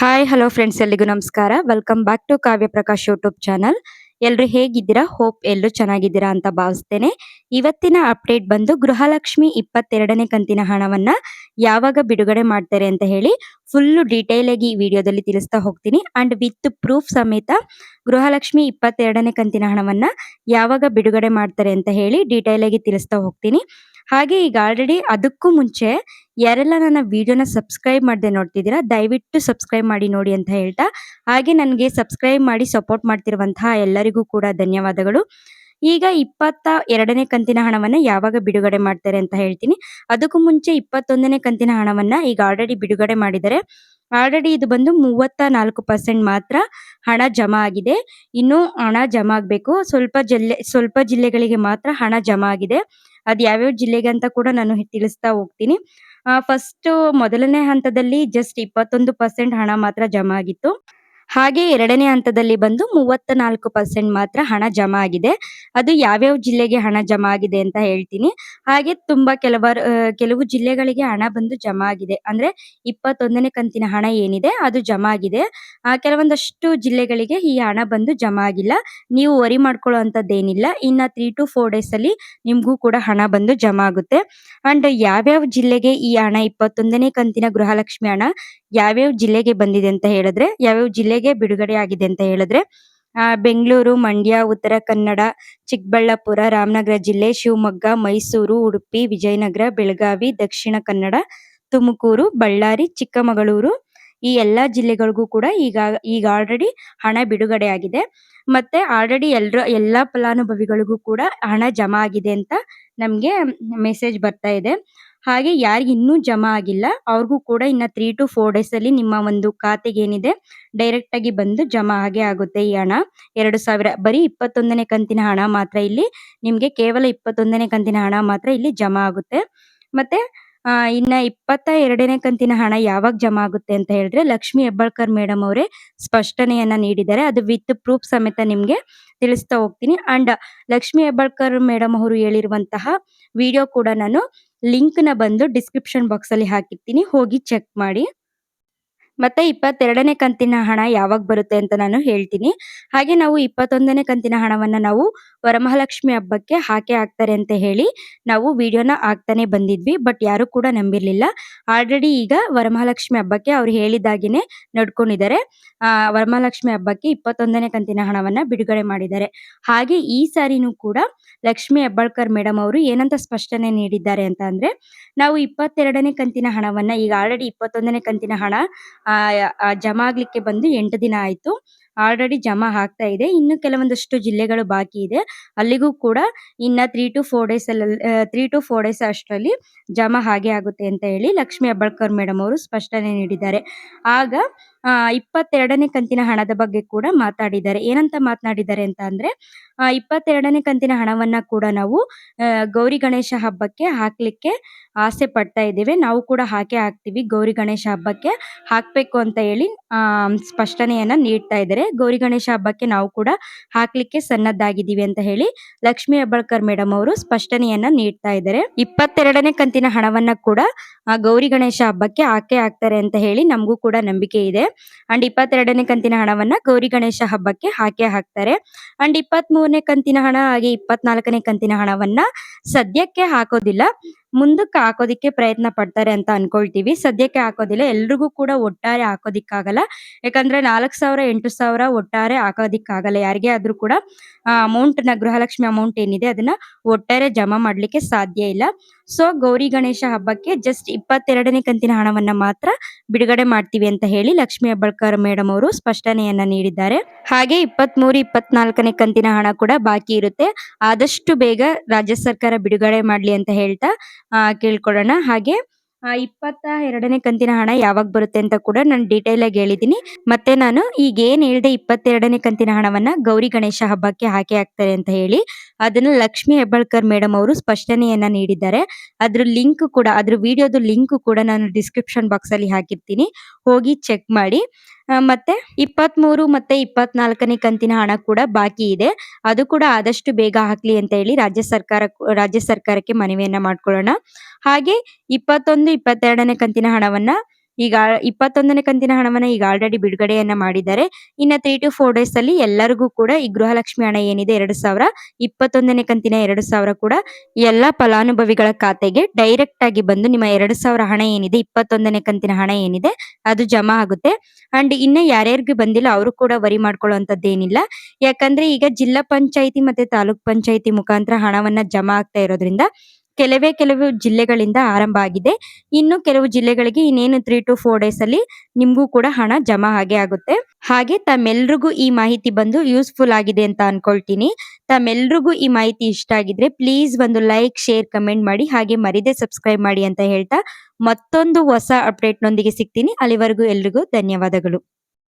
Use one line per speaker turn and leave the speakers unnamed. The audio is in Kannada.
ಹಾಯ್ ಹಲೋ ಫ್ರೆಂಡ್ಸ್ ಎಲ್ಲಿಗೂ ನಮಸ್ಕಾರ. Welcome back to Kavya Prakash YouTube channel ಎಲ್ರು ಹೇಗಿದ್ದೀರಾ? ಹೋಪ್ ಎಲ್ಲರೂ ಚೆನ್ನಾಗಿದ್ದೀರಾ ಅಂತ ಭಾವಿಸ್ತೇನೆ. ಇವತ್ತಿನ ಅಪ್ಡೇಟ್ ಬಂದು ಗೃಹಲಕ್ಷ್ಮಿ ಇಪ್ಪತ್ತೆರಡನೇ ಕಂತಿನ ಹಣವನ್ನ ಯಾವಾಗ ಬಿಡುಗಡೆ ಮಾಡ್ತಾರೆ ಅಂತ ಹೇಳಿ ಫುಲ್ಲು ಡೀಟೇಲ್ ಆಗಿ ಈ ವಿಡಿಯೋದಲ್ಲಿ ತಿಳಿಸ್ತಾ ಹೋಗ್ತೀನಿ. ಅಂಡ್ ವಿತ್ ಪ್ರೂಫ್ ಸಮೇತ ಗೃಹಲಕ್ಷ್ಮಿ ಇಪ್ಪತ್ತೆರಡನೇ ಕಂತಿನ ಹಣವನ್ನ ಯಾವಾಗ ಬಿಡುಗಡೆ ಮಾಡ್ತಾರೆ ಅಂತ ಹೇಳಿ ಡೀಟೇಲ್ ಆಗಿ ತಿಳಿಸ್ತಾ ಹೋಗ್ತೀನಿ. ಹಾಗೆ ಈಗ ಆಲ್ರೆಡಿ ಅದಕ್ಕೂ ಮುಂಚೆ ಯಾರೆಲ್ಲ ನನ್ನ ವಿಡಿಯೋನ ಸಬ್ಸ್ಕ್ರೈಬ್ ಮಾಡದೆ ನೋಡ್ತಿದ್ದೀರಾ, ದಯವಿಟ್ಟು ಸಬ್ಸ್ಕ್ರೈಬ್ ಮಾಡಿ ನೋಡಿ ಅಂತ ಹೇಳ್ತಾ, ಹಾಗೆ ನನಗೆ ಸಬ್ಸ್ಕ್ರೈಬ್ ಮಾಡಿ ಸಪೋರ್ಟ್ ಮಾಡ್ತಿರುವಂತಹ ಎಲ್ಲರಿಗೂ ಕೂಡ ಧನ್ಯವಾದಗಳು. ಈಗ ಇಪ್ಪತ್ತ ಎರಡನೇ ಕಂತಿನ ಹಣವನ್ನು ಯಾವಾಗ ಬಿಡುಗಡೆ ಮಾಡ್ತಾರೆ ಅಂತ ಹೇಳ್ತೀನಿ. ಅದಕ್ಕೂ ಮುಂಚೆ ಇಪ್ಪತ್ತೊಂದನೇ ಕಂತಿನ ಹಣವನ್ನು ಈಗ ಆಲ್ರೆಡಿ ಬಿಡುಗಡೆ ಮಾಡಿದರೆ ಆಲ್ರೆಡಿ ಇದು ಬಂದು ಮೂವತ್ತ ನಾಲ್ಕು ಪರ್ಸೆಂಟ್ ಮಾತ್ರ ಹಣ ಜಮಾ ಆಗಿದೆ. ಇನ್ನು ಹಣ ಜಮಾ ಆಗಬೇಕು. ಸ್ವಲ್ಪ ಜಿಲ್ಲೆ, ಸ್ವಲ್ಪ ಜಿಲ್ಲೆಗಳಿಗೆ ಮಾತ್ರ ಹಣ ಜಮಾ ಆಗಿದೆ. ಅದು ಯಾವ್ಯಾವ ಜಿಲ್ಲೆಗೆ ಅಂತ ಕೂಡ ನಾನು ತಿಳಿಸ್ತಾ ಹೋಗ್ತೀನಿ. ಫಸ್ಟ್ ಮೊದಲನೇ ಹಂತದಲ್ಲಿ ಜಸ್ಟ್ ಇಪ್ಪತ್ತೊಂದು ಪರ್ಸೆಂಟ್ ಹಣ ಮಾತ್ರ ಜಮಾ ಆಗಿತ್ತು. ಹಾಗೆ ಎರಡನೇ ಹಂತದಲ್ಲಿ ಬಂದು ಮೂವತ್ತ ನಾಲ್ಕು ಪರ್ಸೆಂಟ್ ಮಾತ್ರ ಹಣ ಜಮಾ ಆಗಿದೆ. ಅದು ಯಾವ್ಯಾವ ಜಿಲ್ಲೆಗೆ ಹಣ ಜಮಾ ಆಗಿದೆ ಅಂತ ಹೇಳ್ತೀನಿ. ಹಾಗೆ ತುಂಬಾ ಕೆಲವರು ಕೆಲವು ಜಿಲ್ಲೆಗಳಿಗೆ ಹಣ ಬಂದು ಜಮಾ ಆಗಿದೆ. ಅಂದ್ರೆ ಇಪ್ಪತ್ತೊಂದನೇ ಕಂತಿನ ಹಣ ಏನಿದೆ ಅದು ಜಮಾ ಆಗಿದೆ. ಆ, ಕೆಲವೊಂದಷ್ಟು ಜಿಲ್ಲೆಗಳಿಗೆ ಈ ಹಣ ಬಂದು ಜಮಾ ಆಗಿಲ್ಲ. ನೀವು ವರಿ ಮಾಡ್ಕೊಳ್ಳೋ ಏನಿಲ್ಲ ಇನ್ನ ತ್ರೀ ಟು ಫೋರ್ ಡೇಸ್ ಅಲ್ಲಿ ನಿಮಗೂ ಕೂಡ ಹಣ ಬಂದು ಜಮಾ ಆಗುತ್ತೆ. ಅಂಡ್ ಯಾವ್ಯಾವ ಜಿಲ್ಲೆಗೆ ಈ ಹಣ ಇಪ್ಪತ್ತೊಂದನೇ ಕಂತಿನ ಗೃಹಲಕ್ಷ್ಮಿ ಹಣ ಯಾವ್ಯಾವ ಜಿಲ್ಲೆಗೆ ಬಂದಿದೆ ಅಂತ ಹೇಳಿದ್ರೆ, ಯಾವ್ಯಾವ ಜಿಲ್ಲೆಗೆ ಬಿಡುಗಡೆ ಆಗಿದೆ ಅಂತ ಹೇಳಿದ್ರೆ, ಆ, ಬೆಂಗಳೂರು, ಮಂಡ್ಯ, ಉತ್ತರ ಕನ್ನಡ, ಚಿಕ್ಕಬಳ್ಳಾಪುರ, ರಾಮನಗರ ಜಿಲ್ಲೆ, ಶಿವಮೊಗ್ಗ, ಮೈಸೂರು, ಉಡುಪಿ, ವಿಜಯನಗರ, ಬೆಳಗಾವಿ, ದಕ್ಷಿಣ ಕನ್ನಡ, ತುಮಕೂರು, ಬಳ್ಳಾರಿ, ಚಿಕ್ಕಮಗಳೂರು ಈ ಎಲ್ಲಾ ಜಿಲ್ಲೆಗಳಿಗೂ ಕೂಡ ಈಗ ಈಗ ಆಲ್ರೆಡಿ ಹಣ ಬಿಡುಗಡೆ ಆಗಿದೆ ಮತ್ತೆ ಆಲ್ರೆಡಿ ಎಲ್ರ, ಎಲ್ಲಾ ಫಲಾನುಭವಿಗಳಿಗೂ ಕೂಡ ಹಣ ಜಮಾ ಆಗಿದೆ ಅಂತ ನಮ್ಗೆ ಮೆಸೇಜ್ ಬರ್ತಾ ಇದೆ. ಹಾಗೆ ಯಾರಿಗೆ ಇನ್ನೂ ಜಮಾ ಆಗಿಲ್ಲ, ಅವ್ರಿಗೂ ಕೂಡ ಇನ್ನ ತ್ರೀ ಟು ಫೋರ್ ಡೇಸ್ ಅಲ್ಲಿ ನಿಮ್ಮ ಒಂದು ಖಾತೆಗೆ ಏನಿದೆ ಡೈರೆಕ್ಟ್ ಆಗಿ ಬಂದು ಜಮಾ ಆಗೇ ಆಗುತ್ತೆ ಈ ಹಣ. ಎರಡು ಸಾವಿರ, ಬರೀ ಇಪ್ಪತ್ತೊಂದನೇ ಕಂತಿನ ಹಣ ಮಾತ್ರ ಇಲ್ಲಿ, ನಿಮಗೆ ಕೇವಲ ಇಪ್ಪತ್ತೊಂದನೇ ಕಂತಿನ ಹಣ ಮಾತ್ರ ಇಲ್ಲಿ ಜಮಾ ಆಗುತ್ತೆ. ಮತ್ತೆ ಆ, ಇನ್ನ ಇಪ್ಪತ್ತ ಎರಡನೇ ಕಂತಿನ ಹಣ ಯಾವಾಗ ಜಮಾ ಆಗುತ್ತೆ ಅಂತ ಹೇಳಿದ್ರೆ ಲಕ್ಷ್ಮಿ ಹೆಬ್ಬಾಳ್ಕರ್ ಮೇಡಮ್ ಅವರೇ ಸ್ಪಷ್ಟನೆಯನ್ನ ನೀಡಿದ್ದಾರೆ. ಅದು ವಿತ್ ಪ್ರೂಫ್ ಸಮೇತ ನಿಮ್ಗೆ ತಿಳಿಸ್ತಾ ಹೋಗ್ತೀನಿ. ಅಂಡ್ ಲಕ್ಷ್ಮಿ ಹೆಬ್ಬಾಳ್ಕರ್ ಮೇಡಮ್ ಅವರು ಹೇಳಿರುವಂತಹ ವಿಡಿಯೋ ಕೂಡ ನಾನು ಲಿಂಕ್ನ ಬಂದು ಡಿಸ್ಕ್ರಿಪ್ಷನ್ ಬಾಕ್ಸ್ ಅಲ್ಲಿ ಹಾಕಿರ್ತೀನಿ. ಹೋಗಿ ಚೆಕ್ ಮಾಡಿ. ಮತ್ತೆ ಇಪ್ಪತ್ತೆರಡನೇ ಕಂತಿನ ಹಣ ಯಾವಾಗ ಬರುತ್ತೆ ಅಂತ ನಾನು ಹೇಳ್ತೀನಿ. ಹಾಗೆ ನಾವು ಇಪ್ಪತ್ತೊಂದನೇ ಕಂತಿನ ಹಣವನ್ನ ನಾವು ವರಮಹಾಲಕ್ಷ್ಮಿ ಹಬ್ಬಕ್ಕೆ ಹಾಕೇ ಹಾಕ್ತಾರೆ ಅಂತ ಹೇಳಿ ನಾವು ವಿಡಿಯೋನ ಹಾಕ್ತಾನೆ ಬಂದಿದ್ವಿ, ಬಟ್ ಯಾರು ಕೂಡ ನಂಬಿರ್ಲಿಲ್ಲ. ಆಲ್ರೆಡಿ ಈಗ ವರಮಹಾಲಕ್ಷ್ಮಿ ಹಬ್ಬಕ್ಕೆ ಅವ್ರು ಹೇಳಿದಾಗಿನೇ ನಡ್ಕೊಂಡಿದ್ದಾರೆ. ಆ, ವರಮಹಾಲಕ್ಷ್ಮಿ ಹಬ್ಬಕ್ಕೆ ಇಪ್ಪತ್ತೊಂದನೇ ಕಂತಿನ ಹಣವನ್ನ ಬಿಡುಗಡೆ ಮಾಡಿದ್ದಾರೆ. ಹಾಗೆ ಈ ಸಾರಿನೂ ಕೂಡ ಲಕ್ಷ್ಮಿ ಹೆಬ್ಬಾಳ್ಕರ್ ಮೇಡಮ್ ಅವರು ಏನಂತ ಸ್ಪಷ್ಟನೆ ನೀಡಿದ್ದಾರೆ ಅಂತ ಅಂದ್ರೆ, ನಾವು ಇಪ್ಪತ್ತೆರಡನೇ ಕಂತಿನ ಹಣವನ್ನ ಈಗ ಆಲ್ರೆಡಿ ಇಪ್ಪತ್ತೊಂದನೇ ಕಂತಿನ ಹಣ ಆ, ಜಮಾ ಆಗ್ಲಿಕ್ಕೆ ಬಂದು ಎಂಟು ದಿನ ಆಯ್ತು. ಆಲ್ರೆಡಿ ಜಮಾ ಆಗ್ತಾ ಇದೆ. ಇನ್ನು ಕೆಲವೊಂದಷ್ಟು ಜಿಲ್ಲೆಗಳು ಬಾಕಿ ಇದೆ. ಅಲ್ಲಿಗೂ ಕೂಡ ಇನ್ನ ತ್ರೀ ಟು ಫೋರ್ ಡೇಸ್ ಅಲ್ಲಿ ತ್ರೀ ಟು ಫೋರ್ ಡೇಸ್ ಅಷ್ಟರಲ್ಲಿ ಜಮಾ ಹಾಗೆ ಆಗುತ್ತೆ ಅಂತ ಹೇಳಿ ಲಕ್ಷ್ಮಿ ಅಬ್ಬಳ್ಕರ್ ಮೇಡಮ್ ಅವರು ಸ್ಪಷ್ಟನೆ ನೀಡಿದ್ದಾರೆ. ಆಗ ಇಪ್ಪತ್ತೆರಡನೇ ಕಂತಿನ ಹಣದ ಬಗ್ಗೆ ಕೂಡ ಮಾತಾಡಿದ್ದಾರೆ. ಏನಂತ ಮಾತನಾಡಿದ್ದಾರೆ ಅಂತ ಅಂದ್ರೆ ಇಪ್ಪತ್ತೆರಡನೇ ಕಂತಿನ ಹಣವನ್ನ ಕೂಡ ನಾವು ಗೌರಿ ಗಣೇಶ ಹಬ್ಬಕ್ಕೆ ಹಾಕ್ಲಿಕ್ಕೆ ಆಸೆ ಪಡ್ತಾ ಇದ್ದೇವೆ. ನಾವು ಕೂಡ ಹಾಕೆ ಹಾಕ್ತಿವಿ. ಗೌರಿ ಗಣೇಶ ಹಬ್ಬಕ್ಕೆ ಹಾಕ್ಬೇಕು ಅಂತ ಹೇಳಿ, ಆ, ಸ್ಪಷ್ಟನೆಯನ್ನ ನೀಡ್ತಾ ಇದ್ದಾರೆ. ಗೌರಿ ಗಣೇಶ ಹಬ್ಬಕ್ಕೆ ನಾವು ಕೂಡ ಹಾಕ್ಲಿಕ್ಕೆ ಸನ್ನದ್ಧಾಗಿದ್ದೀವಿ ಅಂತ ಹೇಳಿ ಲಕ್ಷ್ಮಿ ಹೆಬ್ಬಾಳ್ಕರ್ ಮೇಡಮ್ ಅವರು ಸ್ಪಷ್ಟನೆಯನ್ನ ನೀಡ್ತಾ ಇದ್ದಾರೆ. ಇಪ್ಪತ್ತೆರಡನೇ ಕಂತಿನ ಹಣವನ್ನ ಕೂಡ ಗೌರಿ ಗಣೇಶ ಹಬ್ಬಕ್ಕೆ ಹಾಕೇ ಹಾಕ್ತಾರೆ ಅಂತ ಹೇಳಿ ನಮಗೂ ಕೂಡ ನಂಬಿಕೆ ಇದೆ. ಅಂಡ್ ಇಪ್ಪತ್ತೆರಡನೇ ಕಂತಿನ ಹಣವನ್ನ ಗೌರಿ ಗಣೇಶ ಹಬ್ಬಕ್ಕೆ ಹಾಕೇ ಹಾಕ್ತಾರೆ. ಅಂಡ್ ಇಪ್ಪತ್ತ್ ಮೂರನೇ ಕಂತಿನ ಹಣ ಹಾಗೆ ಇಪ್ಪತ್ನಾಲ್ಕನೇ ಕಂತಿನ ಹಣವನ್ನ ಸದ್ಯಕ್ಕೆ ಹಾಕೋದಿಲ್ಲ. ಮುಂದಕ್ಕೆ ಹಾಕೋದಿಕ್ಕೆ ಪ್ರಯತ್ನ ಪಡ್ತಾರೆ ಅಂತ ಅನ್ಕೊಳ್ತೀವಿ. ಸದ್ಯಕ್ಕೆ ಹಾಕೋದಿಲ್ಲ. ಎಲ್ರಿಗೂ ಕೂಡ ಒಟ್ಟಾರೆ ಹಾಕೋದಿಕ್ಕಾಗಲ್ಲ. ಯಾಕಂದ್ರೆ ನಾಲ್ಕ್ ಸಾವಿರ, ಎಂಟು ಸಾವಿರ ಒಟ್ಟಾರೆ ಹಾಕೋದಿಕ್ಕಾಗಲ್ಲ. ಯಾರಿಗೆ ಆದ್ರೂ ಕೂಡ ಅಮೌಂಟ್ನ ಗೃಹಲಕ್ಷ್ಮಿ ಅಮೌಂಟ್ ಏನಿದೆ, ಅದನ್ನ ಒಟ್ಟಾರೆ ಜಮಾ ಮಾಡ್ಲಿಕ್ಕೆ ಸಾಧ್ಯ ಇಲ್ಲ. ಸೊ ಗೌರಿ ಗಣೇಶ ಹಬ್ಬಕ್ಕೆ ಜಸ್ಟ್ ಇಪ್ಪತ್ತೆರಡನೇ ಕಂತಿನ ಹಣವನ್ನ ಮಾತ್ರ ಬಿಡುಗಡೆ ಮಾಡ್ತೀವಿ ಅಂತ ಹೇಳಿ ಲಕ್ಷ್ಮಿ ಹೆಬ್ಬಾಳ್ಕರ್ ಮೇಡಮ್ ಅವರು ಸ್ಪಷ್ಟನೆಯನ್ನ ನೀಡಿದ್ದಾರೆ. ಹಾಗೆ ಇಪ್ಪತ್ತ್ ಮೂರು ಇಪ್ಪತ್ನಾಲ್ಕನೇ ಕಂತಿನ ಹಣ ಕೂಡ ಬಾಕಿ ಇರುತ್ತೆ. ಆದಷ್ಟು ಬೇಗ ರಾಜ್ಯ ಸರ್ಕಾರ ಬಿಡುಗಡೆ ಮಾಡ್ಲಿ ಅಂತ ಹೇಳ್ತಾ ಕೇಳ್ಕೊಳ್ಳೋಣ. ಹಾಗೆ ಆ ಇಪ್ಪತ್ತ ಎರಡನೇ ಕಂತಿನ ಹಣ ಯಾವಾಗ ಬರುತ್ತೆ ಅಂತ ಕೂಡ ನಾನು ಡೀಟೇಲ್ ಆಗಿ ಹೇಳಿದ್ದೀನಿ ಮತ್ತೆ ನಾನು ಈಗ ಏನ್ ಹೇಳ್ದೆ ಇಪ್ಪತ್ತೆರಡನೇ ಕಂತಿನ ಹಣವನ್ನ ಗೌರಿ ಗಣೇಶ ಹಬ್ಬಕ್ಕೆ ಹಾಕಿ ಹಾಕ್ತಾರೆ ಅಂತ ಹೇಳಿ, ಅದನ್ನ ಲಕ್ಷ್ಮಿ ಹೆಬ್ಬಾಳ್ಕರ್ ಮೇಡಮ್ ಅವರು ಸ್ಪಷ್ಟನೆಯನ್ನ ನೀಡಿದ್ದಾರೆ. ಅದ್ರ ಲಿಂಕ್ ಕೂಡ, ಅದ್ರ ವಿಡಿಯೋದ ಲಿಂಕ್ ಕೂಡ ನಾನು ಡಿಸ್ಕ್ರಿಪ್ಷನ್ ಬಾಕ್ಸ್ ಅಲ್ಲಿ ಹಾಕಿರ್ತೀನಿ. ಹೋಗಿ ಚೆಕ್ ಮಾಡಿ. ಮತ್ತೆ ಇಪ್ಪತ್ತ್ ಮೂರು ಮತ್ತೆ ಇಪ್ಪತ್ನಾಲ್ಕನೇ ಕಂತಿನ ಹಣ ಕೂಡ ಬಾಕಿ ಇದೆ. ಅದು ಕೂಡ ಆದಷ್ಟು ಬೇಗ ಹಾಕ್ಲಿ ಅಂತ ಹೇಳಿ ರಾಜ್ಯ ಸರ್ಕಾರ ರಾಜ್ಯ ಸರ್ಕಾರಕ್ಕೆ ಮನವಿಯನ್ನ ಮಾಡ್ಕೊಳ್ಳೋಣ. ಹಾಗೆ ಇಪ್ಪತ್ತೊಂದು, ಇಪ್ಪತ್ತೆರಡನೇ ಕಂತಿನ ಹಣವನ್ನ ಈಗ ಇಪ್ಪತ್ತೊಂದನೇ ಕಂತಿನ ಹಣವನ್ನ ಈಗ ಆಲ್ರೆಡಿ ಬಿಡುಗಡೆಯನ್ನ ಮಾಡಿದ್ದಾರೆ. ಇನ್ನ ತ್ರೀ ಟು ಫೋರ್ ಡೇಸ್ ಅಲ್ಲಿ ಎಲ್ಲರಿಗೂ ಕೂಡ ಈ ಗೃಹಲಕ್ಷ್ಮಿ ಹಣ ಏನಿದೆ ಎರಡು ಸಾವಿರ, ಇಪ್ಪತ್ತೊಂದನೇ ಕಂತಿನ ಎರಡು ಸಾವಿರ ಕೂಡ ಎಲ್ಲ ಫಲಾನುಭವಿಗಳ ಖಾತೆಗೆ ಡೈರೆಕ್ಟ್ ಆಗಿ ಬಂದು ನಿಮ್ಮ ಎರಡು ಸಾವಿರ ಹಣ ಏನಿದೆ, ಇಪ್ಪತ್ತೊಂದನೇ ಕಂತಿನ ಹಣ ಏನಿದೆ ಅದು ಜಮಾ ಆಗುತ್ತೆ. ಅಂಡ್ ಇನ್ನ ಯಾರ್ಯಾರಿಗೂ ಬಂದಿಲ್ಲ ಅವರು ಕೂಡ ವರಿ ಮಾಡ್ಕೊಳ್ಳುವಂತದ್ದು ಏನಿಲ್ಲ ಯಾಕಂದ್ರೆ ಈಗ ಜಿಲ್ಲಾ ಪಂಚಾಯಿತಿ ಮತ್ತೆ ತಾಲೂಕ್ ಪಂಚಾಯಿತಿ ಮುಖಾಂತರ ಹಣವನ್ನ ಜಮಾ ಆಗ್ತಾ ಇರೋದ್ರಿಂದ ಕೆಲವೇ ಕೆಲವು ಜಿಲ್ಲೆಗಳಿಂದ ಆರಂಭ ಆಗಿದೆ. ಇನ್ನು ಕೆಲವು ಜಿಲ್ಲೆಗಳಿಗೆ ಇನ್ನೇನು ತ್ರೀ ಟು ಫೋರ್ ಡೇಸ್ ಅಲ್ಲಿ ನಿಮ್ಗೂ ಕೂಡ ಹಣ ಜಮಾ ಹಾಗೆ ಆಗುತ್ತೆ. ಹಾಗೆ ತಮ್ಮೆಲ್ರಿಗೂ ಈ ಮಾಹಿತಿ ಬಂದು ಯೂಸ್ಫುಲ್ ಆಗಿದೆ ಅಂತ ಅನ್ಕೊಳ್ತೀನಿ. ತಮ್ಮೆಲ್ರಿಗೂ ಈ ಮಾಹಿತಿ ಇಷ್ಟ ಆಗಿದ್ರೆ ಪ್ಲೀಸ್ ಒಂದು ಲೈಕ್ ಶೇರ್ ಕಮೆಂಟ್ ಮಾಡಿ, ಹಾಗೆ ಮರಿದೆ ಸಬ್ಸ್ಕ್ರೈಬ್ ಮಾಡಿ ಅಂತ ಹೇಳ್ತಾ ಮತ್ತೊಂದು ಹೊಸ ಅಪ್ಡೇಟ್ ನೊಂದಿಗೆ ಸಿಗ್ತೀನಿ. ಅಲ್ಲಿವರೆಗೂ ಎಲ್ರಿಗೂ ಧನ್ಯವಾದಗಳು.